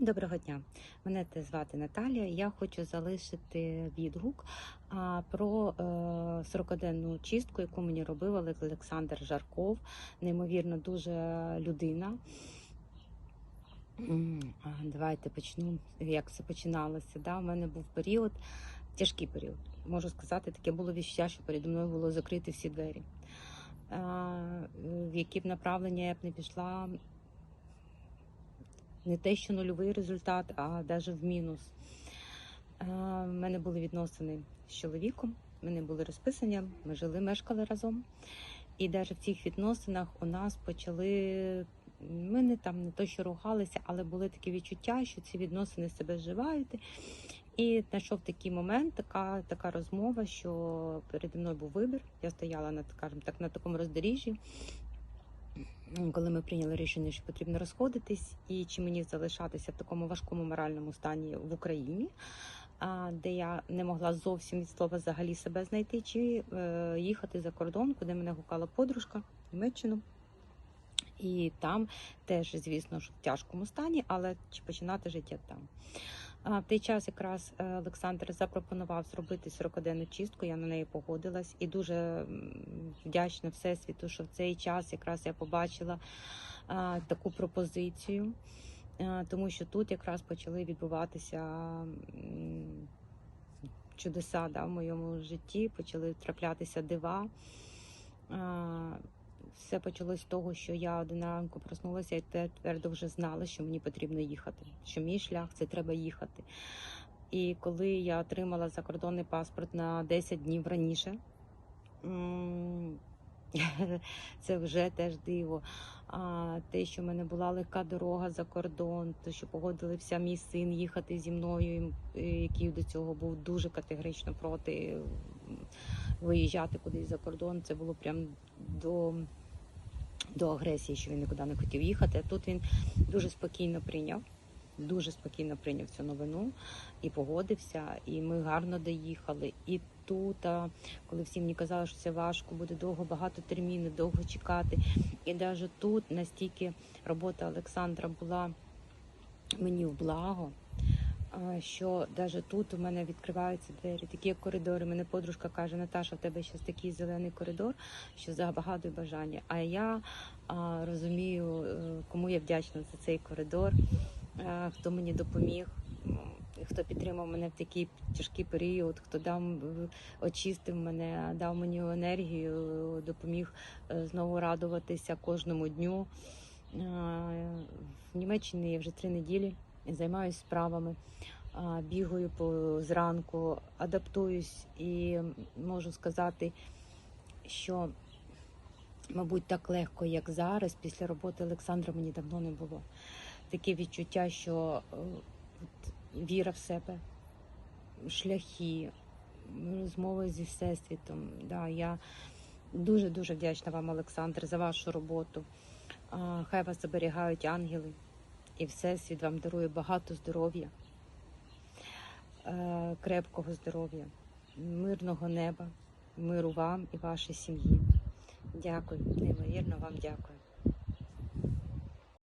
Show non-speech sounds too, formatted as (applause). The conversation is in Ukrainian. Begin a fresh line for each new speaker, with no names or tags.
Доброго дня! Мене звати Наталія. Я хочу залишити відгук про е, 40-денну чистку, яку мені робив Олександр Жарков. Неймовірно, дуже людина. Давайте почну, як все починалося. Да? У мене був період, тяжкий період. Можу сказати, таке було відчуття, що переді мною було закрити всі двері. В які б направлення я б не пішла, не те, що нульовий результат, а навіть в мінус. У мене були відносини з чоловіком, ми не були розписані, ми жили, мешкали разом. І навіть в цих відносинах у нас почали. Ми не там не то, що ругалися, але були такі відчуття, що ці відносини себе зживають. І знайшов такий момент, така така розмова, що переді мною був вибір. Я стояла на так на такому роздоріжжі, коли ми прийняли рішення, що потрібно розходитись, і чи мені залишатися в такому важкому моральному стані в Україні, де я не могла зовсім від слова взагалі себе знайти, чи е, їхати за кордон, куди мене гукала подружка в Німеччину. І там теж, звісно ж, в тяжкому стані, але чи починати життя там. В той час якраз е, Олександр запропонував зробити 40-денну чистку. Я на неї погодилась і дуже вдячна всесвіту, що в цей час якраз я побачила таку пропозицію, тому що тут якраз почали відбуватися чудеса да, в моєму житті, почали траплятися дива. Все почалось з того, що я один ранку проснулася і твердо вже знала, що мені потрібно їхати, що мій шлях це треба їхати. І коли я отримала закордонний паспорт на 10 днів раніше, (laughs) це вже теж диво. А те, що в мене була легка дорога за кордон, те, що погодився мій син їхати зі мною, який до цього був дуже категорично проти виїжджати кудись за кордон. Це було прям до, до агресії, що він нікуди не хотів їхати. Тут він дуже спокійно прийняв. Дуже спокійно прийняв цю новину і погодився, і ми гарно доїхали. І тут, коли всі мені казали, що це важко, буде довго, багато термінів, довго чекати. І навіть тут настільки робота Олександра була мені в благо, що навіть тут у мене відкриваються двері, такі коридори. Мене подружка каже: Наташа, в тебе зараз такий зелений коридор, що загадує бажання. А я а, розумію, е, кому я вдячна за цей коридор, е, хто мені допоміг. Хто підтримав мене в такий тяжкий період, хто дав очистив мене, дав мені енергію, допоміг е, знову радуватися кожному дню. Е, В Німеччині я вже три неділі займаюся справами, бігаю по зранку, адаптуюсь і можу сказати, що, мабуть, так легко, як зараз, після роботи Олександра мені давно не було. Таке відчуття, що е, от, віра в себе, шляхи, розмови зі всесвітом. Да, я дуже дуже вдячна вам, Олександр, за вашу роботу. Хай вас оберігають ангели, і всесвіт вам дарує багато здоров'я, е, крепкого здоров'я, мирного неба, миру вам і вашій сім'ї. Дякую, неймовірно вам дякую.